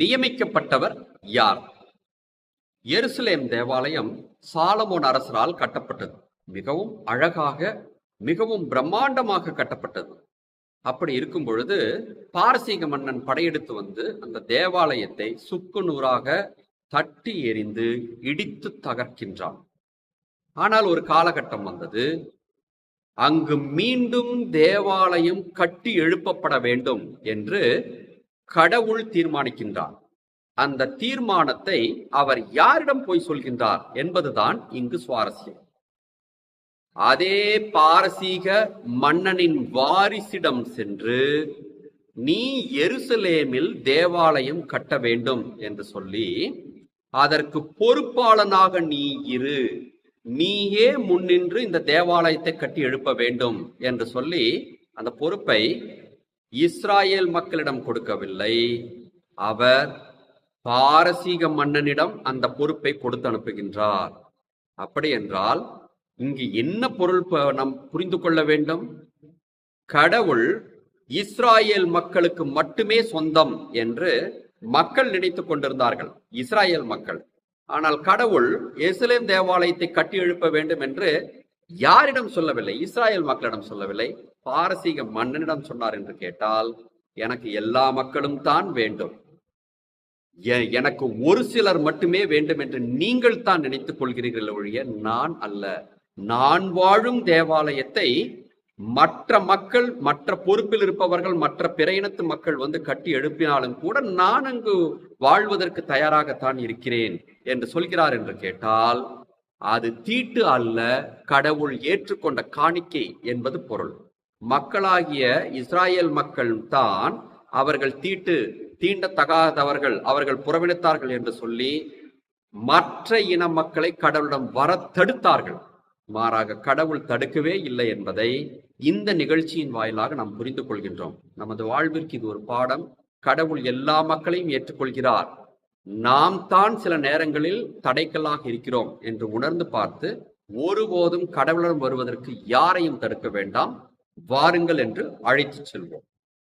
நியமிக்கப்பட்டவர் யார்? எருசலேம் தேவாலயம் சாலமோன் அரசரால் கட்டப்பட்டது. மிகவும் அழகாக மிகவும் பிரம்மாண்டமாக கட்டப்பட்டது. அப்படி இருக்கும் பொழுது பாரசீக மன்னன் படையெடுத்து வந்து அந்த தேவாலயத்தை சுக்கு நூறாக தட்டி எறிந்து இடித்து தகர்க்கின்றான். ஆனால் ஒரு காலகட்டம் வந்தது. அங்கு மீண்டும் தேவாலயம் கட்டி எழுப்பப்பட வேண்டும் என்று கடவுள் தீர்மானிக்கின்றார். அந்த தீர்மானத்தை அவர் யாரிடம் போய் சொல்கின்றார் என்பதுதான் இங்கு சுவாரஸ்யம். அதே பாரசீக மன்னனின் வாரிசிடம் சென்று நீ எருசலேமில் தேவாலயம் கட்ட வேண்டும் என்று சொல்லி அதற்கு பொறுப்பாளனாக நீ இரு. நீயே முன்னின்று இந்த தேவாலயத்தை கட்டி எழுப்ப வேண்டும் என்று சொல்லி அந்த பொறுப்பை இஸ்ராயேல் மக்களிடம் கொடுக்கவில்லை. அவர் பாரசீக மன்னனிடம் அந்த பொறுப்பை கொடுத்து அனுப்புகின்றார். அப்படி என்றால் இங்கு என்ன பொருள் ப- நாம் புரிந்து கொள்ள வேண்டும்? கடவுள் இஸ்ராயேல் மக்களுக்கு மட்டுமே சொந்தம் என்று மக்கள் நினைத்துக் கொண்டிருந்தார்கள். இஸ்ராயேல் மக்கள். ஆனால் கடவுள் எசுலேம் தேவாலயத்தை கட்டி எழுப்ப வேண்டும் என்று யாரிடம் சொல்லவில்லை? இஸ்ராயேல் மக்களிடம் சொல்லவில்லை. பாரசீக மன்னனிடம் சொன்னார் என்று கேட்டால் எனக்கு எல்லா மக்களும் தான் வேண்டும். எ- எனக்கு ஒரு சிலர் மட்டுமே வேண்டும் என்று நீங்கள் தான் நினைத்துக் கொள்கிறீர்கள் ஒழிய நான் அல்ல. நான் வாழும் தேவாலயத்தை மற்ற மக்கள் மற்ற பொறுப்பில் இருப்பவர்கள் மற்ற பிற இனத்து மக்கள் வந்து கட்டி எழுப்பினாலும் கூட நான் அங்கு வாழ்வதற்கு தயாராகத்தான் இருக்கிறேன் என்று சொல்கிறார் என்று கேட்டால் அது தீட்டு அல்ல கடவுள் ஏற்றுக்கொண்ட காணிக்கை என்பது பொருள். மக்களாகிய இஸ்ராயேல் மக்கள் தான் அவர்கள் தீட்டு தீண்டத்தகாதவர்கள் அவர்கள் புறவினத்தார்கள் என்று சொல்லி மற்ற இன மக்களை கடவுளிடம் வர தடுத்தார்கள் மாறாக கடவுள் தடுக்கவே இல்லை என்பதை இந்த நிகழ்ச்சியின் வாயிலாக நாம் புரிந்து கொள்கின்றோம். நமது வாழ்விற்கு இது ஒரு பாடம். கடவுள் எல்லா மக்களையும் ஏற்றுக்கொள்கிறார். நாம் தான் சில நேரங்களில் தடைக்கலாக இருக்கிறோம் என்று உணர்ந்து பார்த்து ஒருபோதும் கடவுளிடம் வருவதற்கு யாரையும் தடுக்க வேண்டாம். வாருங்கள் என்று அழைத்துச் செல்வோம்.